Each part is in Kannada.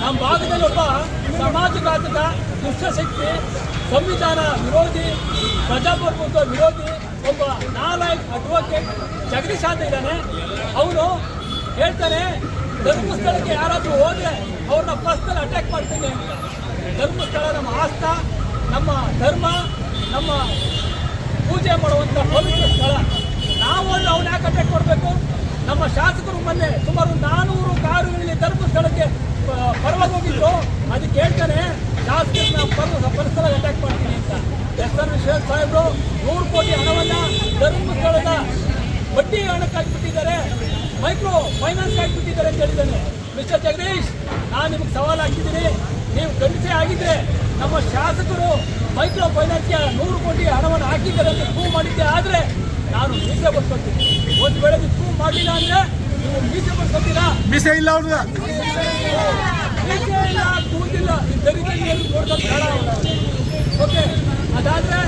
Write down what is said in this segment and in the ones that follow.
ನಮ್ಮ ಭಾಗದಲ್ಲಿ ಒಬ್ಬ ಸಮಾಜಘಾತಕ ದುಷ್ಟಶಕ್ತಿ ಸಂವಿಧಾನ ವಿರೋಧಿ, ಪ್ರಜಾಪ್ರಭುತ್ವ ವಿರೋಧಿ ಒಬ್ಬ ನಾಲಾಯಕ್ ಅಡ್ವೊಕೇಟ್ ಜಗದೀಶ್ ಅಂತ ಇದ್ದಾನೆ. ಅವನು ಹೇಳ್ತಾನೆ, ಧರ್ಮಸ್ಥಳಕ್ಕೆ ಯಾರಾದರೂ ಹೋದ್ರೆ ಅವ್ರನ್ನ ಪರ್ಸನಲ್ ಅಟ್ಯಾಕ್ ಮಾಡ್ತೀನಿ ಅಂತ. ಧರ್ಮಸ್ಥಳ ನಮ್ಮ ಆಸ್ತ, ನಮ್ಮ ಧರ್ಮ, ನಮ್ಮ ಪೂಜೆ ಮಾಡುವಂಥ ಪವಿತ್ರ ಸ್ಥಳ. ನಾವು ಅವ್ನ ಯಾಕೆ ಅಟ್ಯಾಕ್ ಮಾಡಬೇಕು? ನಮ್ಮ ಶಾಸಕರು ಮೊನ್ನೆ ಸುಮಾರು ನಾನೂರು ಕಾರುಗಳಲ್ಲಿ ಧರ್ಮಸ್ಥಳಕ್ಕೆ ಆ, ಪರವಾಗಿ ಹೋಗಿದ್ರು ಅದಕ್ಕೆ ಹೇಳ್ತಾನೆ ಶಾಸಕರನ್ನ ಪರ್ವ ಪರಿಸರ ಅಟ್ಯಾಕ್ ಮಾಡ್ತೀನಿ ಅಂತ ವಿಶ್ವೇಶ್ವರ ಸಾಹೇಬರು ನೂರು ಕೋಟಿ ಹಣವನ್ನ ಧರ್ಮಸ್ಥಳದ ಬಡ್ಡಿ ಹಣಕ್ಕೆ ಹಾಕಿಬಿಟ್ಟಿದ್ದಾರೆ ಮೈಕ್ರೋ ಫೈನಾನ್ಸ್ ಹಾಕಿಬಿಟ್ಟಿದ್ದಾರೆ ಅಂತ ಹೇಳಿದ್ದಾನೆ. ಮಿಸ್ಟರ್ ಜಗದೀಶ್ ನಾನು ನಿಮ್ಗೆ ಸವಾಲು ಹಾಕಿದ್ದೀನಿ. ನೀವು ಖಂಡಿತ ಆಗಿದ್ರೆ ನಮ್ಮ ಶಾಸಕರು ಮೈಕ್ರೋ ಫೈನಾನ್ಸ್ಗೆ ನೂರು ಕೋಟಿ ಹಣವನ್ನು ಹಾಕಿದ್ದಾರೆ ಅಂತ ಪ್ರೂವ್ ಮಾಡಿದ್ದೆ ಆದರೆ ನಾನು ಮೀಸೆ ಬರ್ಕೊತೀನಿ. ಒಂದು ವೇಳೆ ನೀವು ಪ್ರೂವ್ ಮಾಡಲಿಲ್ಲ ಅಂದರೆ ನೀವು ಮೀಸೆ ಬರ್ಕೊತೀರಾ? ಮೀಸೆ ಇಲ್ಲ ಅವ್ರಿಗೆ ಮೀಸೆ ಇಲ್ಲ ಕೂದಿಲ್ಲ ಬೇಡ ಓಕೆ ಅದಾದ್ರೆ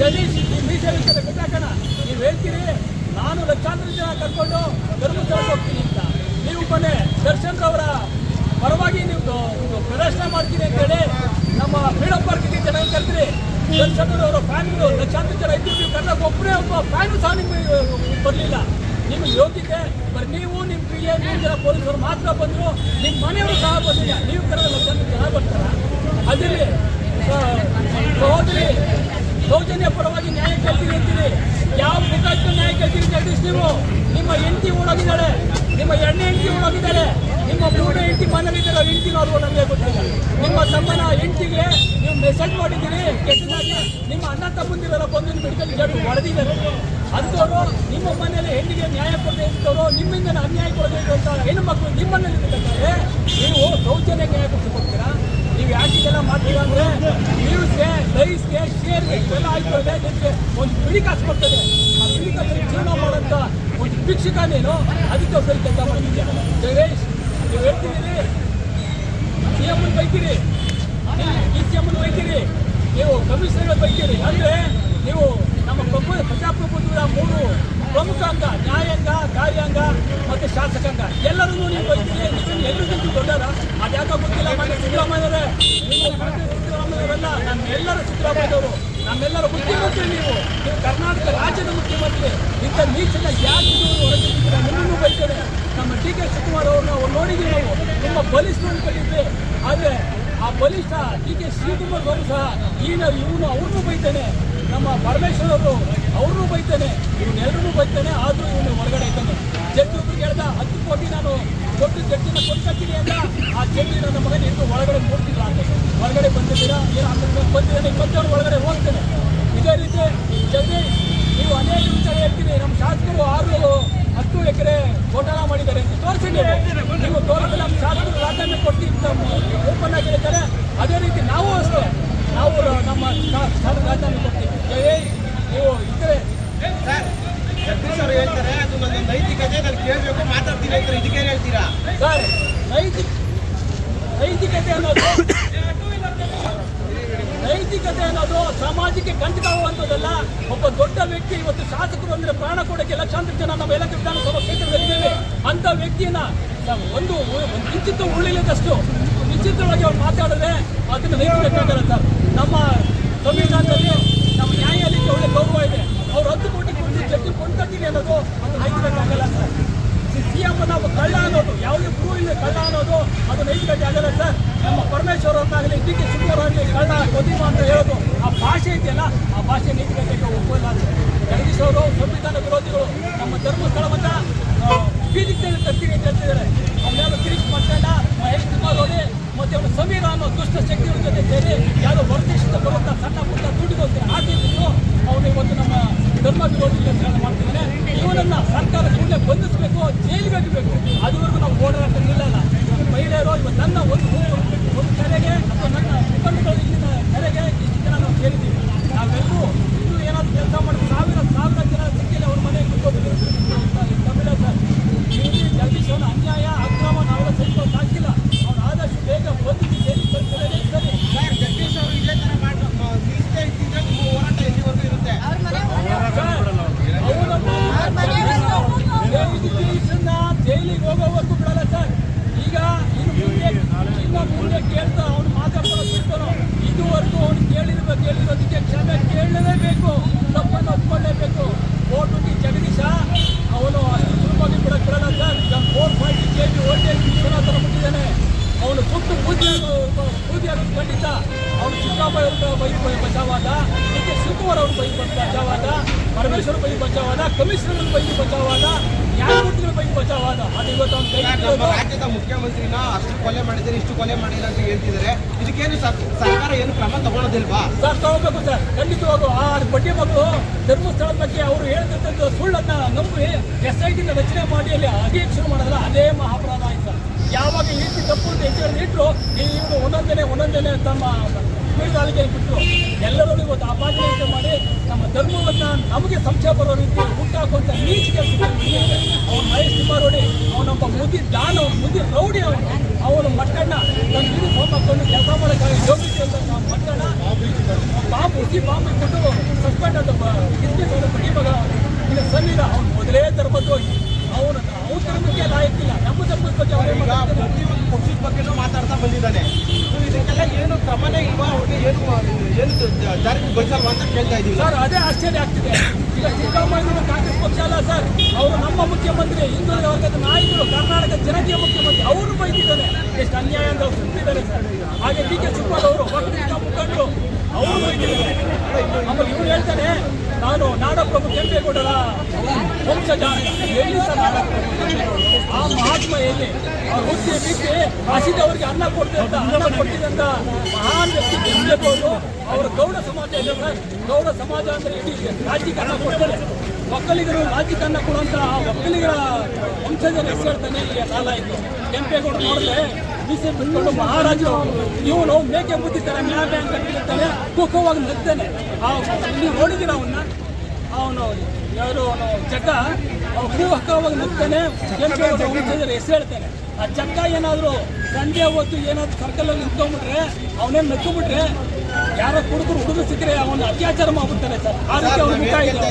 ಜಗದೀಶ್ ಮೀಸಲು ಬಿಟ್ಟಾಕಣ ನೀವು ಹೇಳ್ತೀರಿ. ನಾನು ಲಕ್ಷಾಂತರ ಜನ ಕರ್ಕೊಂಡು ಧರ್ಮಸ್ಥಳಕ್ಕೆ ಹೋಗ್ತೀನಿ ಅಂತ. ನೀವು ಮೊನ್ನೆ ದರ್ಶನ್ ಅವರ ಪರವಾಗಿ ನೀವು ಪ್ರದರ್ಶನ ಮಾಡ್ತೀನಿ ಅಂತೇಳಿ ನಮ್ಮ ಫ್ರೀಡಮ್ ಪಾರ್ಕಿಗೆ ಜನ ಕರೆದ್ರಿ. ದರ್ಶನ್ ಅವರ ಫ್ಯಾಮಿಲಿ ಲಕ್ಷಾಂತರ ಜನ ಇದ್ದು ನೀವು ಕರ್ನಾಟಕ ಒಬ್ಬರೇ ಒಬ್ಬ ಫ್ಯಾನು ಸಹ ನಿಮಗೆ ಬರಲಿಲ್ಲ. ನಿಮ್ಗೆ ಯೋಗ್ಯತೆ, ಬರೀ ನೀವು ನಿಮ್ಮ ಪಿ ಎ ಜನ ಪೊಲೀಸರು ಮಾತ್ರ ಬಂದರು ನಿಮ್ಮ ಮನೆಯವರು ಸಹ ಬಂದಿಲ್ಲ. ನೀವು ಕರೆದ ಲಕ್ಷಾಂತರ ಜನ ಬರ್ತಾರೆ? ಅದಿರಲಿ ಸಹೋದರಿ, ಸೌಜನ್ಯ ಪರವಾಗಿ ನ್ಯಾಯ ಕೇಳ್ತೀನಿ ಅಂತೀರಿ. ಯಾವ ಮುಖಾಂತರ ನ್ಯಾಯ ಕೇಳ್ತೀನಿ ಜಗದೀಶ್ ನೀವು? ನಿಮ್ಮ ಹೆಂಡತಿ ಓಡೋಗಿದ್ದಾಳೆ ನಿಮ್ಮ ಎಣ್ಣೆ ಹೆಂಡತಿ ಓಡೋಗಿದ್ದಾಳೆ ನಿಮ್ಮ ಮೂರನೇ ಹೆಂಡತಿ ಮನೇಲಿದ್ದಾರೆ ಹೆಂಡತಿ ನೋಡುವ ನಮಗೆ ಗೊತ್ತಿಲ್ಲ. ನಿಮ್ಮ ತಮ್ಮನ ಹೆಂಡತಿಗೆ ನೀವು ಮೆಸೇಜ್ ಮಾಡಿದ್ದೀರಿ, ಕೆಟ್ಟದಾಗಿ ನಿಮ್ಮ ಅಣ್ಣ ತಮ್ಮಂದಿರೆಲ್ಲ ಬಂದು ಮೆಡಿಕಲ್ ಜಡ್ಡು ಹೊಡೆದಿದ್ದಾರೆ ಅಂತವರು ನಿಮ್ಮ ಮನೆಯಲ್ಲಿ ಹೆಣ್ಣಿಗೆ ನ್ಯಾಯ ಕೊಡದೆ ಇದ್ದವರು ನಿಮ್ಮಿಂದ ಅನ್ಯಾಯ ಕೊಡದೆ ಅಂತ ಹೆಣ್ಣು ಮಕ್ಕಳು ನಿಮ್ಮನೆಯಲ್ಲಿ ನೀವು ಸೌಜನ್ಯ ನ್ಯಾಯ ಕೊಡ್ತೀರಾ ನೀವು ಯಾಕೆ ಇದೆಲ್ಲ ಮಾಡ್ತೀರಾ ಅಂದ್ರೆ ನ್ಯೂಸ್ಗೆ ಲೈಸ್ಗೆ ಶೇರ್ಗೆ ಇವೆಲ್ಲ ಆಯ್ತದೆ ನಿಮಗೆ ಒಂದು ಬಿಳಿ ಕಾಸು ಬರ್ತದೆ ಆ ಬಿಳಿ ಕಾಸು ಜೀವನ ಮಾಡೋಂಥ ಒಂದು ಭಿಕ್ಷುಕ ನೀನು ಸರಿ ಕೆಲಸ ಮಾಡಿದ್ದೆ ಜಗೇಶ್ ನೀವು ಹೇಳ್ತಿದ್ದೀರಿ? ಸಿ ಎಂ ಬೈತೀರಿ? ಡಿ ಸಿ ಎಂ ಬೈತೀರಿ? ನೀವು ಕಮಿಷನರ್ ಬೈತೀರಿ? ಅಂದ್ರೆ ನೀವು ನಮ್ಮ ಪ್ರಭು ಪ್ರಜಾಪ್ರಭುತ್ವದ ಮೂರು ಪ್ರಮುಖ ಅಂಗ ನ್ಯಾಯಾಂಗ, ಕಾರ್ಯಾಂಗ ಮತ್ತು ಶಾಸಕಾಂಗ. ಎಲ್ಲರೂ ನೀವು ಬೈತೀರಿ ಎಲ್ಲರಿಗಿಂತ ಎಲ್ಲರಿಗಿಂತ ದೊಡ್ಡರ ಅದ್ಯಾಕೋ ಗೊತ್ತಿಲ್ಲ ಮನೆ ಸಿದ್ದರಾಮಯ್ಯವರೇ. ಸಿದ್ದರಾಮಯ್ಯವರಲ್ಲ, ನಮ್ಮೆಲ್ಲರ ಸಿದ್ದರಾಮಯ್ಯವರು ನಮ್ಮೆಲ್ಲರ ಮುಖ್ಯಮಂತ್ರಿ ನೀವು. ನೀವು ಕರ್ನಾಟಕ ರಾಜ್ಯದ ಮುಖ್ಯಮಂತ್ರಿ. ಇಂಥ ನೀಚನ ಯಾಕೆ ಹೊರಗಿದ್ದೀರಾ ನಿಮ್ಮನ್ನು ಬೈತಾರೆ. ನಮ್ಮ ಡಿ ಕೆ ಶಿವಕುಮಾರ್ ಅವ್ರನ್ನ ಅವ್ರು ನೋಡಿದ್ದೀವಿ ನಾವು. ತುಂಬ ಬಲಿಷ್ಠ ನೋಡ್ಕೊಂಡಿದ್ವಿ ಆದರೆ ಆ ಬಲಿಷ್ಠ ಡಿ ಕೆ ಶಿವಕುಮಾರ್ ಅವರು ಸಹ ಈನ ಇವನು ಅವ್ರನ್ನೂ ಬೈತಾನೆ. ನಮ್ಮ ಪರಮೇಶ್ವರ್ ಅವರು ಅವ್ರನ್ನೂ ಬೈತಾನೆ ಇವನ್ನೆಲ್ಲರೂ ಬೈತಾನೆ, ಆದರೂ ಇವನು ಹೊರಗಡೆ ಇದ್ದಾನೆ. ಜಡ್ಜ್ ಒಬ್ರು ಹೇಳ್ದ, ಹತ್ತು ಕೋಟಿ ನಾನು ಕೊಟ್ಟು ಜಡ್ಜಿನ ಕೊಟ್ಟಿದ್ದೀನಿ ಅಂತ, ಆ ಜಡ್ಜಿ ನನ್ನ ಮಗನ ಇಟ್ಟು ಒಳಗಡೆ ಕೊಡ್ತಿಲ್ಲ ಅಂತ. ಹೊರಗಡೆ ಬಂದಿದ್ದೀರಾ, ಏನು ಅಂತ ಬಂದಿದ್ದಾನೆ, ಇಪ್ಪತ್ತೇಳು ಒಳಗಡೆ ಹೋಗ್ತೇನೆ. ಇದೇ ರೀತಿ ಜಡ್ಜಿ, ನೀವು ಅನೇಕ ವಿಚಾರ ಹೇಳ್ತೀನಿ. ನಮ್ಮ ಶಾಸಕರು ಆರು ಹತ್ತು ಎಕರೆ ಘೋಟಾಲ ಮಾಡಿದ್ದಾರೆ ಅಂತ ತೋರಿಸಿ ನೀವು ತೋರಿಸಿ, ನಮ್ಮ ಶಾಸಕರು ರಾಜೀನಾಮೆ ಕೊಟ್ಟು ಓಪನ್ ಆಗಿರ್ತಾರೆ. ಅದೇ ರೀತಿ ನಾವು ಅಷ್ಟೇ. ನಾವು ನಮ್ಮ ಶಾ- ಶಾ- ರಾಜಧಾನಿ ಕೊಡ್ತೀವಿ ಜೈ ನೀವು ಇದ್ರೆ ಸರ್ ಜಗದೀಶ್ ಅವರು ಹೇಳ್ತಾರೆ ಅದು ನನ್ನ ನೈತಿಕತೆ ನಾನು ಕೇಳಬೇಕು ಮಾತಾಡ್ತೀನಿ ಅಂತಾರೆ ಇದಕ್ಕೆ ಹೇಳ್ತೀರಾ? ಸರ್ ನೈತಿಕ ನೈತಿಕತೆ ಅನ್ನೋದು ನೈತಿಕತೆ ಅನ್ನೋದು ಸಮಾಜಕ್ಕೆ ಕಂಟಕವಾಗುವಂಥದ್ದಲ್ಲ ಒಬ್ಬ ದೊಡ್ಡ ವ್ಯಕ್ತಿ ಇವತ್ತು ಶಾಸಕರು ಅಂದ್ರೆ ಪ್ರಾಣ ಕೊಡಕ್ಕೆ ಲಕ್ಷಾಂತರ ಜನ ನಮ್ಮ ಎಲ್ಲ ವಿಧಾನಸಭಾ ಕ್ಷೇತ್ರದಲ್ಲಿದ್ದೇವೆ ಅಂತ ವ್ಯಕ್ತಿಯನ್ನ ಒಂದು ಒಂದು ಕಿಂಚಿತ್ತು ಉಳಿಲಿದಷ್ಟು ವಿಚಿತ್ರವಾಗಿ ಅವ್ರು ಮಾತಾಡಿದ್ರೆ ಅದನ್ನು ನೈತಿಕತೆ ಸರ್. ನಮ್ಮ ಸಂವಿಧಾನದಲ್ಲಿ ನಮ್ಮ ನ್ಯಾಯಾಲಯಕ್ಕೆ ಒಳ್ಳೆ ಗೌರವ ಇದೆ. ಅವ್ರು ಹತ್ತು ಕೋಟಿ ಜಡ್ಜಿ ಕೊಂಡ್ಕೊತೀನಿ ಅನ್ನೋದು ಅದು ನೈತಿಕತೆ ಸರ್ ಸಿ ನಾವು ಕಳ್ಳ ಅನ್ನೋದು, ಯಾವುದೇ ಪ್ರೂವ್ ಇಲ್ಲ ಕಳ್ಳ ಅನ್ನೋದು ಅದು ನೈತಿಕತೆ ಆಗಲ್ಲ ಸರ್ ನಮ್ಮ ಪರಮೇಶ್ವರ ಅಂತಾಗಲಿ ಡಿ ಕೆ ಶಿವಕುಮಾರ್ ಕಳ್ಳ ಕೊದಿಮ ಅಂತ ಹೇಳೋದು ಆ ಭಾಷೆ ಇದೆಯಲ್ಲ, ಆ ಭಾಷೆ ನೈತಿಕತೆಗೆ ಒಪ್ಪಲ್ಲ ಸರ್. ಜಗದೀಶ್ ಅವರು, ಸಂವಿಧಾನ ವಿರೋಧಿಗಳು ನಮ್ಮ ಧರ್ಮಸ್ಥಳವನ್ನ ಆ, ಬೀದಿಗೆ ತೆಗೆದು ತರ್ತೀನಿ ಅಂತ ಹೇಳ್ತಿದ್ದಾರೆ ಅವನ್ನೆಲ್ಲ ಕಿರಿಕ್ ಮಾಡ್ಕೊಂಡ ಮಹೇಶ್ ಕುಮಾರ್ ಅವರೇ ಮತ್ತೆ ಅವನು ಸಮೀರ ಅನ್ನೋ ದುಷ್ಟ ಶಕ್ತಿಗಳ ಜೊತೆ ಸೇರಿ ಯಾರೋ ಹೊರದೇಶದಿಂದ ಬರುವಂಥ ಸಣ್ಣ ಪುಟ್ಟ ದುಡ್ಡುಗೋಸ್ಕರ ಆಸೆ ಬಿಟ್ಟು ಅವನು ಇವತ್ತು ನಮ್ಮ ಧರ್ಮ ವಿರೋಧಿ ಕೆಲಸಗಳನ್ನು ಮಾಡ್ತಿದ್ದಾನೆ ಇವನನ್ನ ಸರ್ಕಾರ ಕೂಡಲೇ ಬಂಧಿಸಬೇಕು ಜೈಲಿಗೆ ಹಾಕಬೇಕು ಅದುವರೆಗೂ ನಾವು ಓಡಾಡ್ತಾ ನಿಲ್ಲಲ್ಲ ಮಹಿಳೆಯರು ಇವತ್ತು ನನ್ನ ಒಂದು ಕರೆಗೆ ಅಥವಾ ನನ್ನ ಮುಖಂಡಗಳು ಇಲ್ಲಿನ ಕರೆಗೆ ಇಷ್ಟು ಜನ ನಾವು ಸೇರಿದ್ದೀವಿ ನಾವೆಲ್ಲರೂ ಇನ್ನೂ ಏನಾದರೂ ಕೆಲಸ ಮಾಡಿ ಸಾವಿರ ಸಾವಿರ ಜನ ಸಿಕ್ಕಿಲ್ಲ ಅವ್ರ ಮನೆಗೆ ಕೂತ್ಕೋಬೇಕು ತಮಿಳ ಸರ್ ಈ ರೀತಿ ಜಗದೀಶ್ ಅವನ ಅನ್ಯಾಯ ಅಕ್ರಮ ನಾವೆಲ್ಲ ಸಹಿತ ಕುಮಾರ್ ಅವ್ರ ಬಗ್ಗೆ ಬಚಾವಾದ ಪರಮೇಶ್ವರ್ ಬೈ ಬಚಾವಾದ ಕಮಿಷನರ್ ಬಗ್ಗೆ ಬಚಾವಾದ ನ್ಯಾಯಮೂರ್ತಿಗಳ ಬೈ ಬಚಾವಾದ ಅದು ಇವತ್ತು ಒಂದು ಕೈ ರಾಜ್ಯದ ಮುಖ್ಯಮಂತ್ರಿನ ಅಷ್ಟು ಕೊಲೆ ಮಾಡಿದ್ದಾರೆ ಇಷ್ಟು ಕೊಲೆ ಮಾಡಿಲ್ಲ ಅಂತ ಹೇಳ್ತಿದ್ದಾರೆ. ಇದಕ್ಕೇನು ಸರ್- ಸರ್ಕಾರ ಏನು ಕ್ರಮ ತಗೊಳ್ಳೋದಿಲ್ವಾ ಸರ್ ತಗೋಬೇಕು ಸರ್. ಖಂಡಿತವಾಗೂ ಆ ಬಡ್ಡಿ ಮಗಳು ಧರ್ಮಸ್ಥಳದ ಬಗ್ಗೆ ಅವರು ಹೇಳ್ತಕ್ಕಂಥ ಸುಳ್ಳನ್ನ ನಂಬಿ ಎಸ್ ಐ ಟಿನ ರಚನೆ ಮಾಡಿ ಅಲ್ಲಿ ಅಧ್ಯಕ್ಷರು ಮಾಡಿದ್ರೆ ಅದೇ ಮಹಾಪರಾಧ ಆಯ್ತು ಯಾವಾಗ ಈ ರೀತಿ ತಪ್ಪು ಅಂತ ಹೆಚ್ಚು ಇಟ್ಟರು ಇವರು ಒಂದೊಂದನೇ ಒಂದೊಂದನೇ ತಮ್ಮ ಮೀನುಗಾರಿಕೆ ಬಿಟ್ಟರು ಎಲ್ಲರೂ ಇವತ್ತು ಅಪಾರ್ಟ್ಮೆಂಟ್ ಮಾಡಿ ನಮ್ಮ ಧರ್ಮವನ್ನು ನಮಗೆ ಸಂಶಯ ಬರೋ ರೀತಿ ಹುಟ್ಟಾಕುವಂಥ ನೀಚ ಕೆಲಸ ಅವನ ಮಹೇಶ್ ಕುಮಾರೋಡಿ ಅವನೊಬ್ಬ ಮುದಿ ದಾನ ಮುದಿ ರೌಡಿ ಅವನು. ಅವನು ಮಟ್ಟಣ್ಣ ನನ್ನ ಯೂನಿಫಾರ್ಮ್ ಹಾಕೊಂಡು ಕೆಲಸ ಮಾಡೋಕ್ಕಾಗಿ ಯೋಗಿಸಿ ಅಂತ ನಾವು ಮಟ್ಟಣ್ಣ ಬಾಂಬ್ ಹುಸಿ ಬಾಂಬ್ ಇಟ್ಬಿಟ್ಟು ಸಸ್ಪೆಂಡ್ ಅಂತ ಕಿಸ್ಮಿಸ್ ಅವನ ಬಡಿ ಮಗ ಇನ್ನು ಸನ್ನಿದ ಅವ್ನು ಮೊದಲೇ ಧರ್ಮದ್ರೋಹಿ ಅವನು ಅವ್ನ ಧರ್ಮಕ್ಕೆ ಲಾಯಕ್ಕಿಲ್ಲ ನಮ್ಮ ಧರ್ಮದ ಬಗ್ಗೆ ಅವರೇ ಈಗ ಮಾತಾಡ್ತಾರೆ. ಪ್ರತಿ ಪಕ್ಷದ ಬಗ್ಗೆನೂ ಮಾತಾಡ್ತಾ ಬಂದಿದ್ದಾನೆ ಸೊ ಇದಕ್ಕೆಲ್ಲ ಏನು ಕ್ರಮನೇ ಇಲ್ವಾ ಅವ್ರಿಗೆ ಏನು ಏನು ಜ- ಜಾರಿಗೆ ಗೊತ್ತಲ್ವಾ ಅಂತ ಕೇಳ್ತಾ ಇದ್ದೀವಿ. ಸರ್, ಅದೇ ಆಶ್ಚರ್ಯ ಆಗ್ತಿದೆ. ಈಗ ಸಿದ್ದರಾಮಯ್ಯ ಕಾಂಗ್ರೆಸ್ ಪಕ್ಷ ಅಲ್ಲ ಸರ್, ಅವರು ನಮ್ಮ ಮುಖ್ಯಮಂತ್ರಿ, ಹಿಂದುಳಿದ ವರ್ಗದ ನಾಯಕರು, ಕರ್ನಾಟಕ ಜನತೆಯ ಮುಖ್ಯಮಂತ್ರಿ, ಅವರು ಬೈದಿದ್ದಾರೆ. ಎಷ್ಟು ಅನ್ಯಾಯ ಅಂತ ಅವ್ರು ಸುತ್ತಿದ್ದಾರೆ ಸರ್. ಹಾಗೆ ಡಿ ಕೆ ಶಿವಕುಮಾರ್ ಅವರು ಒಕ್ಕಲಿಗ ಮುಖಂಡರು, ಅವರು ಬೈದಿದ್ದಾರೆ. ಆಮೇಲೆ ಇವ್ರು ಹೇಳ್ತಾನೆ ನಾನು ನಾಡಪ್ರಭು ಕೆಂಪೇಗೌಡರ ವಂಶಜ. ಎಲ್ಲಿ ಸಹ ನಾಡಪ್ರಭು? ಆ ಮಹಾತ್ಮ ಎಲ್ಲಿ? ಅವ್ರ ಹುಟ್ಟಿ ಬಿಟ್ಟು ಹಸಿದವರಿಗೆ ಅನ್ನ ಕೊಡ್ತಿದ್ದ ಅನ್ನ ಕೊಟ್ಟಿದ್ದಂತ ಮಹಾನ್ ವ್ಯಕ್ತಿ ಕೆಂಪೇಗೌಡರು, ಅವರ ಗೌಡ ಸಮಾಜ ಇದೆ ಗೌಡ ಸಮಾಜ ಅಂದ್ರೆ ಇಡೀ ರಾಜ್ಯಕ್ಕೆ ಅನ್ನ ಕೊಡ್ತಾರೆ. ಒಕ್ಕಲಿಗರು ರಾಜ್ಯಕ್ಕೆ ಅನ್ನ ಕೊಡುವಂತ ಆ ಒಕ್ಕಲಿಗರ ವಂಶದ ಹೆಸರು ಹೇಳ್ತಾನೆ ಈ ಕಾಲ ಇತ್ತು ಕೆಂಪೇಗೌಡರು ನೋಡಿದ್ರೆ ಮೀಸೆ ಬಿಟ್ಕೊಂಡು ಮಹಾರಾಜು ಇವನು ಮೇಕೆ ಬುದ್ದಿದ್ದಾರೆ ಮ್ಯಾ ಬ್ಯಾಂಕ್ ಕಟ್ಟಿರ್ತಾನೆ ತೂಕವಾಗಿ ನಗ್ತಾನೆ. ನೀವು ನೋಡಿದ್ದೀರ ಅವನ್ನ ಅವನು ಯಾರು ಅವನು? ಜಗ್ಗ ಅವ್ನು ಕುಹಕವಾಗಿ ನಗ್ತಾನೆ. ಕೆಂಪೇಗೌಡರ ವಂಶಜರ ಹೆಸರು ಹೇಳ್ತಾನೆ. ಆ ಜಗ್ಗ ಏನಾದರೂ ಸಂಜೆ ಹೊತ್ತು ಏನಾದರೂ ಸರ್ಕಲಲ್ಲಿ ನಿಂತ್ಕೊಂಡ್ಬಿಟ್ರೆ ಅವನೇನು ನಕ್ಕೊಂಡ್ಬಿಟ್ರೆ ಯಾರೋ ಕುಡಿದ್ರು ಹುಡುಗರು ಸಿಕ್ಕರೆ ಅವನು ಅತ್ಯಾಚಾರ ಮಾಡ್ಬಿಡ್ತಾನೆ ಸರ್. ಆ ರೀತಿ ಅವನು ಮುಖ ಇದೆ.